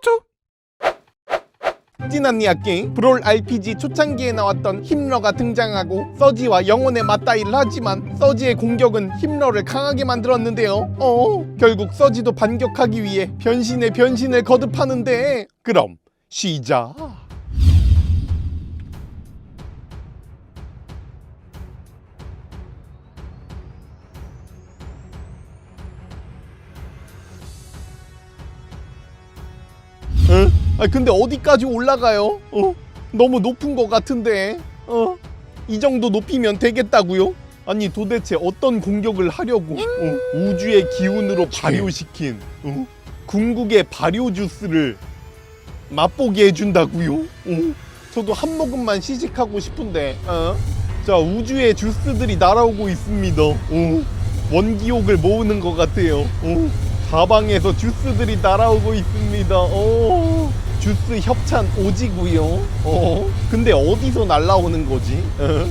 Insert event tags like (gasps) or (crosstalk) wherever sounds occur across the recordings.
초초 찐언니아 게임 브롤 RPG 초창기에 나왔던 힘러가 등장하고 서지와 영혼의 맞다이를 하지만 서지의 공격은 힘러를 강하게 만들었는데요. 어, 결국 서지도 반격하기 위해 변신의 변신을 거듭하는데 그럼 시작. 아 근데 어디까지 올라가요? 어? 너무 높은 것 같은데. 어? 이 정도 높이면 되겠다고요? 아니 도대체 어떤 공격을 하려고 어? 우주의 기운으로 발효시킨 어? 궁극의 발효 주스를 맛보게 해준다고요? 어? 저도 한 모금만 시식하고 싶은데 어? 자 우주의 주스들이 날아오고 있습니다 어? 원기옥을 모으는 것 같아요 어? 가방에서 주스들이 날아오고 있습니다 어? 주스 협찬 오지구요 어? 근데 어디서 날아오는 거지? 어?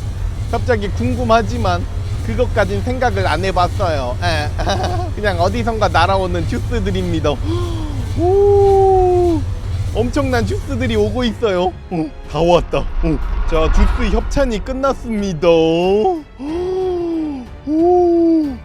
갑자기 궁금하지만 그것까진 생각을 안 해봤어요. 에, (laughs) 그냥 어디선가 날아오는 주스들입니다. (gasps) 오! 엄청난 주스들이 오고 있어요. 어, 다 왔다. 어, 자 주스 협찬이 끝났습니다. (gasps) 오,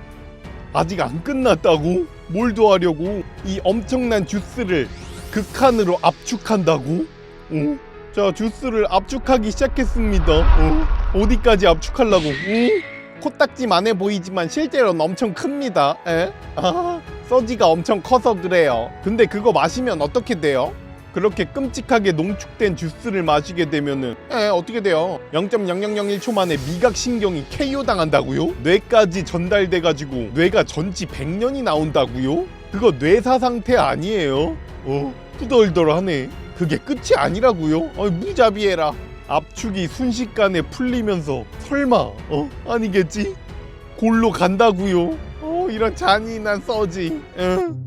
아직 안 끝났다고? 뭘 더 하려고? 이 엄청난 주스를 극한으로 압축한다고? 어? 자 주스를 압축하기 시작했습니다 어? 어디까지 압축하려고? 어? 코딱지만해 보이지만 실제로는 엄청 큽니다 에? 아, 서지가 엄청 커서 그래요 근데 그거 마시면 어떻게 돼요? 그렇게 끔찍하게 농축된 주스를 마시게 되면은 에 어떻게 돼요? 0.0001초 만에 미각신경이 KO 당한다고요? 뇌까지 전달돼 가지고 뇌가 전치 100년이 나온다고요? 그거 뇌사 상태 아니에요? 어 후덜덜하네 그게 끝이 아니라고요? 어 무자비해라 압축이 순식간에 풀리면서 설마 어 아니겠지? 골로 간다고요? 어 이런 잔인한 서지 응?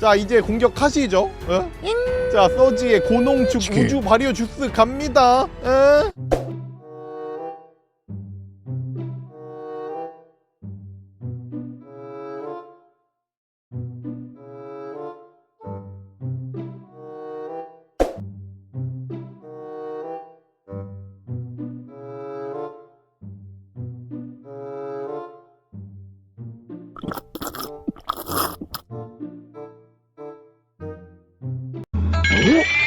자 이제 공격하시죠. 어? 자 서지의 고농축. 우주 발효 주스 갑니다. 어? Whoop.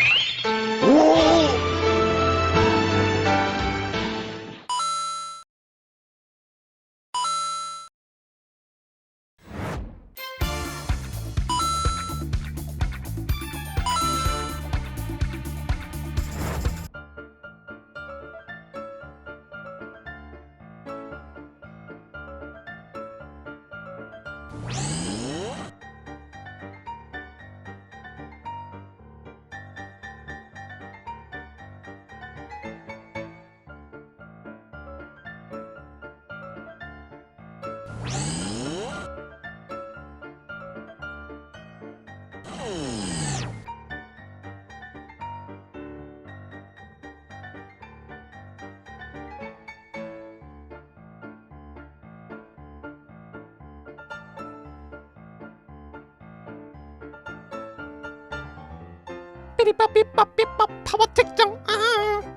삐리빠삐빠삐빠 파워 책정. 아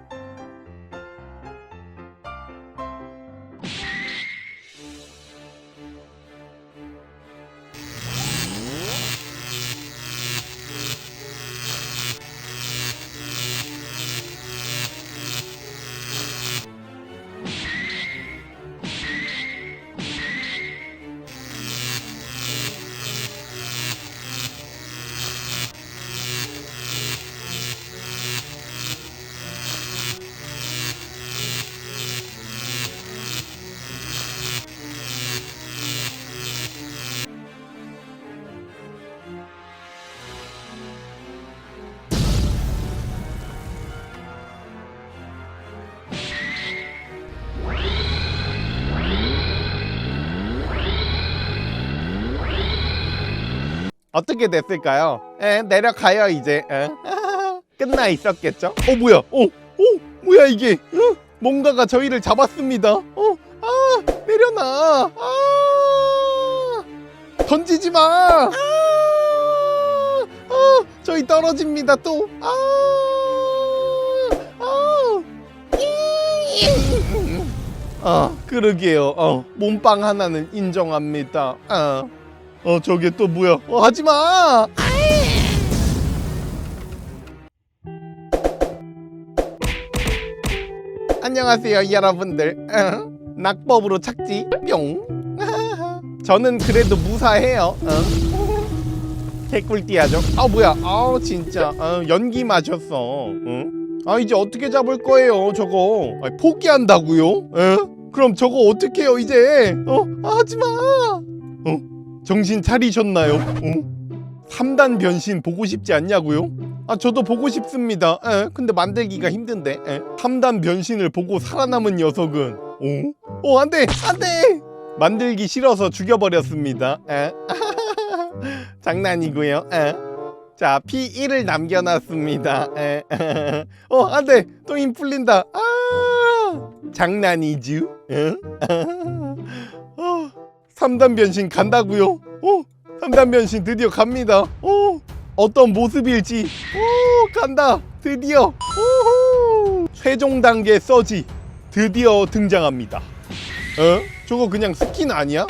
어떻게 됐을까요? 에 내려가요 이제. 에? (laughs) 끝나 있었겠죠? 어 뭐야? 어, 어 뭐야 이게? 어? 뭔가가 저희를 잡았습니다. 어, 아 내려놔. 아, 던지지 마. 아, 아, 저희 떨어집니다 또. 아, 아, 아, 그러게요. 어, 몸빵 하나는 인정합니다. 아, 어, 저게 또 뭐야? 어, 하지 마. 안녕하세요, 여러분들. 어, 낙법으로 착지 뿅. (laughs) 저는 그래도 무사해요. 어. 개꿀띠하죠. 아 뭐야? 아 진짜 아, 연기 마셨어. 응? 아 이제 어떻게 잡을 거예요, 저거? 아, 포기한다고요? 에? 그럼 저거 어떻게 해요, 이제? 어? 아, 하지 마. 어? 정신 차리셨나요? 어? 3단 변신 보고 싶지 않냐고요? 아 저도 보고 싶습니다. 에? 근데 만들기가 힘든데. 에? 3단 변신을 보고 살아남은 녀석은 어? 어 안돼 안돼 만들기 싫어서 죽여버렸습니다. 에? (laughs) 장난이고요. 에? 자 P1을 남겨놨습니다. 에? (laughs) 어 안돼 또 힘 풀린다. 아 장난이죠? 에? (laughs) 어, 3단 변신 간다고요? 어 3단 변신 드디어 갑니다. 어 어떤 모습일지 오 간다 드디어 오호 최종 단계 서지 드디어 등장합니다 어? 저거 그냥 스킨 아니야?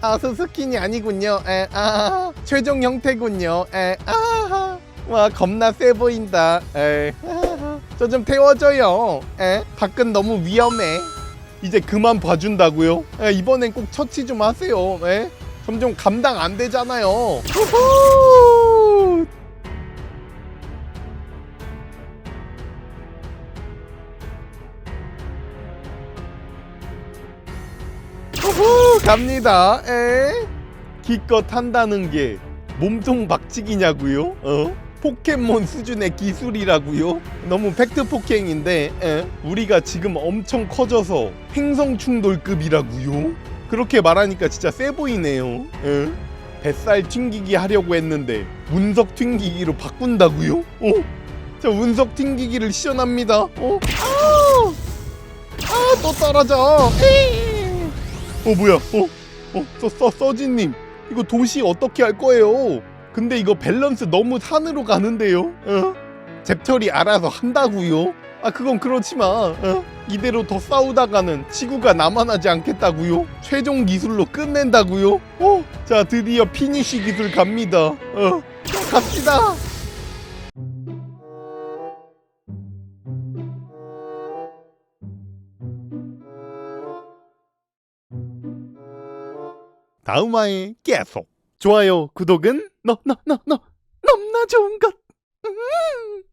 아, 그 스킨이 아니군요. 에, 아, 최종 형태군요. 에, 아, 와, 겁나 세 보인다. 에, 저좀 태워줘요. 에, 밖은 너무 위험해. 이제 그만 봐준다고요? 에, 이번엔 꼭 처치 좀 하세요. 에, 점점 감당 안 되잖아요. 우후! 우후 갑니다. 에 기껏 한다는 게 몸통 박치기냐고요? 어? 포켓몬 수준의 기술이라고요? 너무 팩트 폭행인데 에? 우리가 지금 엄청 커져서 행성 충돌급이라고요? 그렇게 말하니까 진짜 세 보이네요. 에? 뱃살 튕기기 하려고 했는데 문석 튕기기로 바꾼다고요? 어? 자 운석 튕기기를 시연합니다. 어? 아! 아, 또 떨어져. 에이! 어 뭐야? 어? 어? 써, 써, 써지님 이거 도시 어떻게 할 거예요? 근데 이거 밸런스 너무 산으로 가는데요? 어? 잽털이 알아서 한다고요? 아 그건 그렇지만 어? 이대로 더 싸우다가는 지구가 남아나지 않겠다고요? 최종 기술로 끝낸다고요? 어? 자 드디어 피니쉬 기술 갑니다. 어? 자, 갑시다. 다음화에 계속 좋아요 구독은 너 너 너 너 너무나 좋은 것 음.